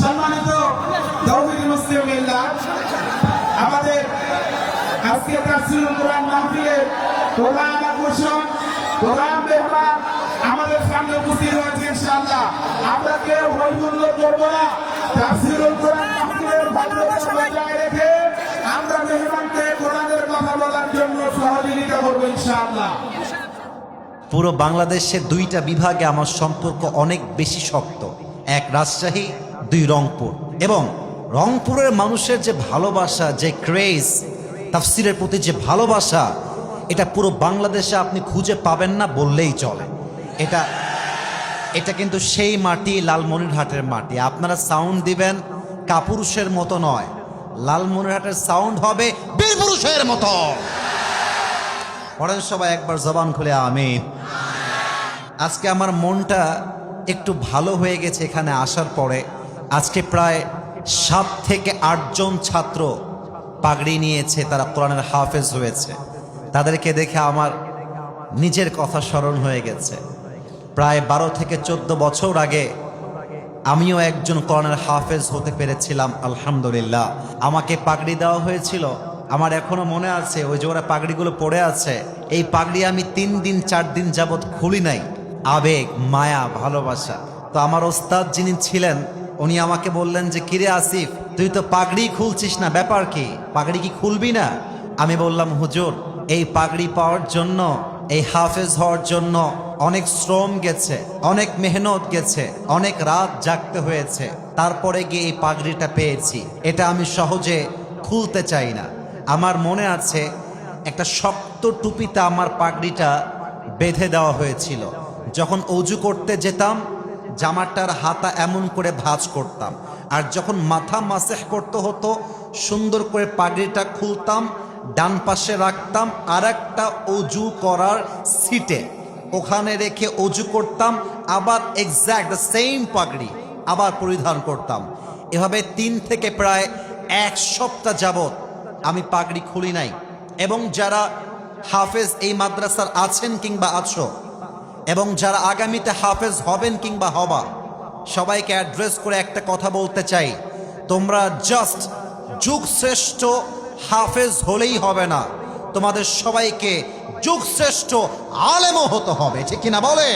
সম্মানিত মুসলিমিল্লাহ আমাদের আজকে তাফসীরুল কোরআন মাহফিলের প্রধান আকর্ষণ, প্রধান মেহমান আমাদের সামনে উপস্থিত হয়েছে ইনশাআল্লাহ। আমরা কেউ হৈহুল্য করব না। তাফসীরুল কোরআন মাহফিলের ভদ্রতা মেহমানকে কোরআনের কথা বলার জন্য সহযোগিতা করব ইনশাআল্লাহ। পুরো বাংলাদেশে দুইটা বিভাগে আমার সম্পর্ক অনেক বেশি শক্ত। এক রাজশাহী, দুই রংপুর। এবং রংপুরের মানুষের যে ভালোবাসা, যে ক্রেজ তাফসিরের প্রতি যে ভালোবাসা, এটা পুরো বাংলাদেশে আপনি খুঁজে পাবেন না বললেই চলে। এটা এটা কিন্তু সেই মাটি, লালমনিরহাটের মাটি। আপনারা সাউন্ড দিবেন কাপুরুষের মতো নয়। লালমনিরহাটের সাউন্ড হবে বীরপুরুষের মতো। পরের সবাই একবার জবান খুলে, আমিন। আজকে আমার মনটা একটু ভালো হয়ে গেছে এখানে আসার পরে। আজকে প্রায় সাত থেকে আটজন ছাত্র পাগড়ি নিয়েছে, তারা কোরআনের হাফেজ হয়েছে। তাদেরকে দেখে আমার নিজের কথা স্মরণ হয়ে গেছে। প্রায় বারো থেকে চোদ্দ বছর আগে আমিও একজন কোরআনের হাফেজ হতে পেরেছিলাম, আলহামদুলিল্লাহ। আমাকে পাগড়ি দেওয়া হয়েছিল। আমার এখনও মনে আছে, ওই যে ওরা পাগড়িগুলো পড়ে আছে, এই পাগড়ি আমি তিন দিন, চার দিন যাবৎ খুলি নাই। আবেগ, মায়া, ভালোবাসা। তো আমার ওস্তাদ যিনি ছিলেন, উনি আমাকে বললেন যে, কিরে আসিফ, তুই তো পাগড়ি খুলছিস না, ব্যাপার কি? পাগড়ি কি খুলবি না? আমি বললাম, হুজুর, এই পাগড়ি পাওয়ার জন্য, এই হাফেজ হওয়ার জন্য অনেক শ্রম গেছে, অনেক মেহনত গেছে, অনেক রাত জাগতে হয়েছে। তারপরে গিয়ে এই পাগড়িটা পেয়েছি। এটা আমি সহজে খুলতে চাই না। আমার মনে আছে, একটা শক্ত টুপিতে আমার পাগড়িটা বেঁধে দেওয়া হয়েছিল। যখন অজু করতে যেতাম, জামাটার হাতা এমন করে ভাঁজ করতাম। আর যখন মাথা মাসেহ করতে হতো, সুন্দর করে পাগড়িটা খুলতাম, ডান পাশে রাখতাম আর একটা অজু করার সিটে। ওখানে রেখে অজু করতাম, আবার এক্স্যাক্ট সেম পাগড়ি আবার পরিধান করতাম। এভাবে তিন থেকে প্রায় এক সপ্তাহ যাবত আমি পাগড়ি খুলি নাই। এবং যারা হাফেজ এই মাদ্রাসার আছেন কিংবা আছো এবং যারা আগামীতে হাফেজ হবেন কিংবা হবা, সবাইকে অ্যাড্রেস করে একটা কথা বলতে চাই। তোমরা জাস্ট যুগ শ্রেষ্ঠ হাফেজ হলেই হবে না। তোমাদের সবাইকে যুগ শ্রেষ্ঠ আলেমও হতে হবে, ঠিক কিনা বলে